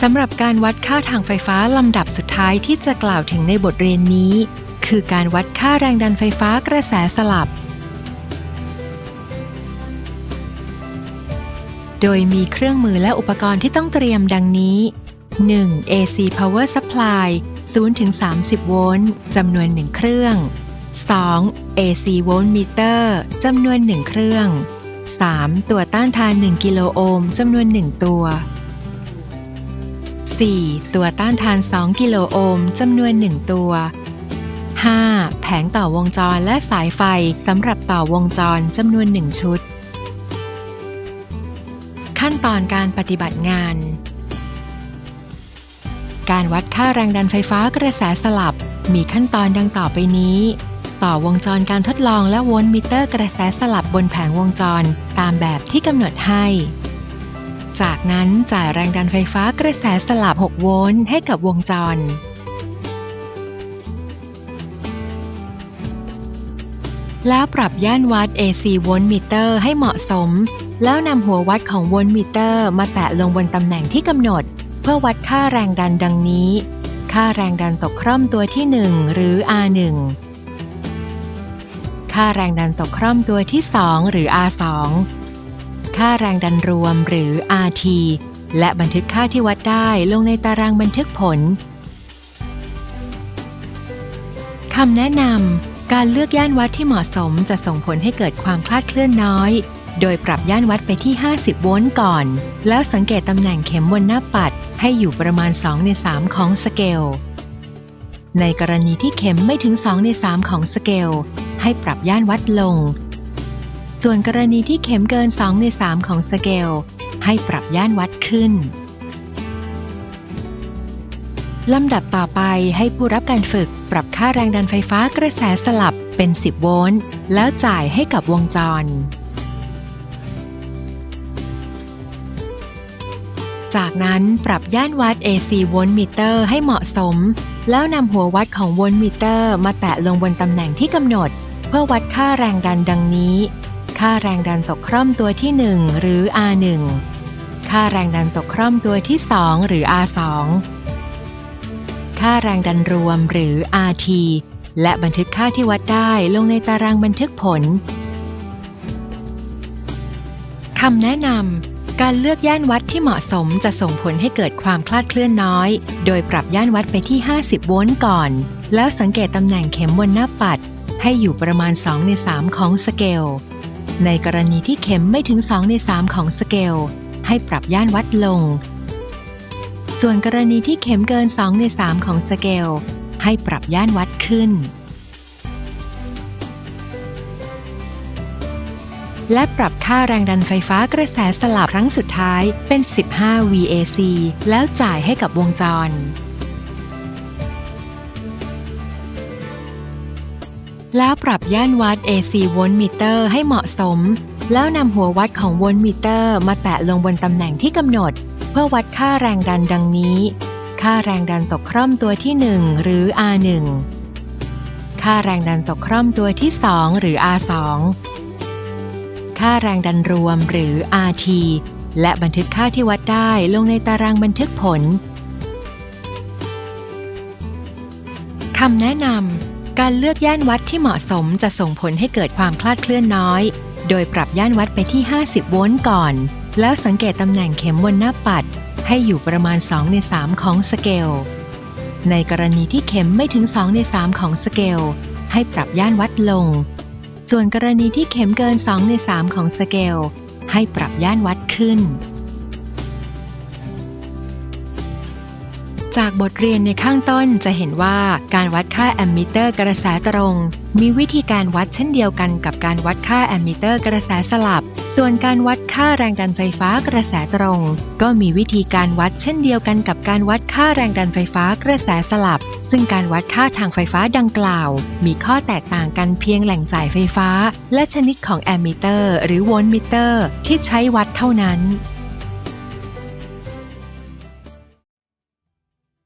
สำหรับการวัดค่าทางไฟฟ้าลำดับสุดท้ายที่จะกล่าวถึงในบทเรียนนี้ คือการวัดค่าแรงดันไฟฟ้ากระแสสลับ โดยมีเครื่องมือและอุปกรณ์ที่ต้องเตรียมดังนี้ 1. AC Power Supply 0-30 โวลต์จำนวน 1 เครื่อง 2. AC Voltmeter จำนวน 1 เครื่อง 3. ตัวต้านทาน 1 กิโลโอห์มจำนวน 1 ตัว 4. ตัวต้านทาน 2 กิโลโอห์มจำนวน 1 ตัว 5. แผงต่อวงจรและสายไฟสำหรับต่อวงจรจำนวน 1 ชุด ขั้นตอนการปฏิบัติงาน การวัดค่าแรงดันไฟฟ้ากระแสสลับ มีขั้นตอนดังต่อไปนี้ ต่อวงจรการทดลองและโวลต์มิเตอร์กระแสสลับบนแผงวงจร ตามแบบที่กำหนดให้ จากนั้นจ่ายแรงดันไฟฟ้ากระแสสลับ 6 โวลต์ให้กับวงจร แล้วปรับย่านวัด AC โวลต์มิเตอร์ให้เหมาะสม แล้วนำหัววัดของโวลต์มิเตอร์มาแตะลงบนตำแหน่งที่กำหนด เพื่อวัดค่าแรงดันดังนี้ ค่าแรงดันตกคร่อมตัวที่ 1 หรือ R1 ค่าแรงดันตกคร่อมตัวที่ 2 หรือ R2 ค่าแรงดันรวมหรือ RT และบันทึกค่าที่วัดได้ลงในตารางบันทึกผลคำแนะนำการเลือกย่านวัดที่เหมาะสมจะส่งผลให้เกิดความคลาดเคลื่อนน้อย โดยปรับย่านวัดไปที่ 50 โวลต์ก่อน แล้วสังเกตตำแหน่งเข็มบนหน้าปัด ให้อยู่ประมาณ 2 ใน 3 ของสเกล ในกรณีที่เข็มไม่ถึง 2 ใน 3 ของสเกล ให้ปรับย่านวัดลง ส่วนกรณีที่เข็มเกิน 2 ใน 3 ของสเกล ให้ปรับย่านวัดขึ้น ลำดับต่อไปให้ผู้รับการฝึกปรับค่าแรงดันไฟฟ้ากระแสสลับเป็น 10 โวลต์ แล้วจ่ายให้กับวงจร จากนั้นปรับย่านวัด AC โวลต์มิเตอร์ให้เหมาะสม แล้วนำหัววัดของโวลต์มิเตอร์ มาแตะลงบนตำแหน่งที่กำหนด เพื่อวัดค่าแรงดันดังนี้ ค่าแรงดันตกคร่อมตัวที่ 1 หรือ R1 ค่าแรงดันตกคร่อมตัวที่ 2 หรือ R2 ค่าแรงดันรวมหรือ RT และบันทึกค่าที่วัดได้ลงในตารางบันทึกผลคำแนะนำการเลือกย่านวัดที่เหมาะสมจะส่งผลให้เกิดความคลาดเคลื่อนน้อย โดยปรับย่านวัดไปที่ 50 โวลต์ก่อน แล้วสังเกตตำแหน่งเข็มบนหน้าปัด ให้อยู่ประมาณ 2 ใน 3 ของสเกล ในกรณีที่เข็มไม่ถึง 2 ใน 3 ของสเกล ให้ปรับย่านวัดลง ส่วนกรณีที่เข็มเกิน 2 ใน 3 ของสเกล ให้ปรับย่านวัดขึ้น และปรับค่าแรงดันไฟฟ้ากระแสสลับครั้งสุดท้ายเป็น 15 VAC แล้วจ่ายให้กับวงจร แล้วปรับย่านวัด AC โวลต์มิเตอร์ให้เหมาะสม แล้วนำหัววัดของโวลต์มิเตอร์มาแตะลงบนตำแหน่งที่กำหนด เพื่อวัดค่าแรงดันดังนี้ ค่าแรงดันตกคร่อมตัวที่ 1 หรือ R1 ค่าแรงดันตกคร่อมตัวที่ 2 หรือ R2 ค่าแรงดันรวมหรือ RT และบันทึกค่าที่วัดได้ลงในตารางบันทึกผลคำแนะนำ การเลือกย่านวัดที่เหมาะสมจะส่งผลให้เกิดความคลาดเคลื่อนน้อย โดยปรับย่านวัดไปที่ 50 โวลต์ก่อน แล้วสังเกตตำแหน่งเข็มบนหน้าปัด ให้อยู่ประมาณ 2 ใน 3 ของสเกล ในกรณีที่เข็มไม่ถึง 2 ใน 3 ของสเกล ให้ปรับย่านวัดลง ส่วนกรณีที่เข็มเกิน 2 ใน 3 ของสเกล ให้ปรับย่านวัดขึ้น จากบทเรียนในข้างต้นจะเห็นว่าการวัดค่าแอมมิเตอร์กระแสตรง มีวิธีการวัดเช่นเดียวกันกับการวัดค่าแอมมิเตอร์กระแสสลับ ส่วนการวัดค่าแรงดันไฟฟ้ากระแสตรง ก็มีวิธีการวัดเช่นเดียวกันกับการวัดค่าแรงดันไฟฟ้ากระแสสลับ ซึ่งการวัดค่าทางไฟฟ้าดังกล่าว มีข้อแตกต่างกันเพียงแหล่งจ่ายไฟฟ้า และชนิดของแอมมิเตอร์หรือโวลต์มิเตอร์ที่ใช้วัดเท่านั้น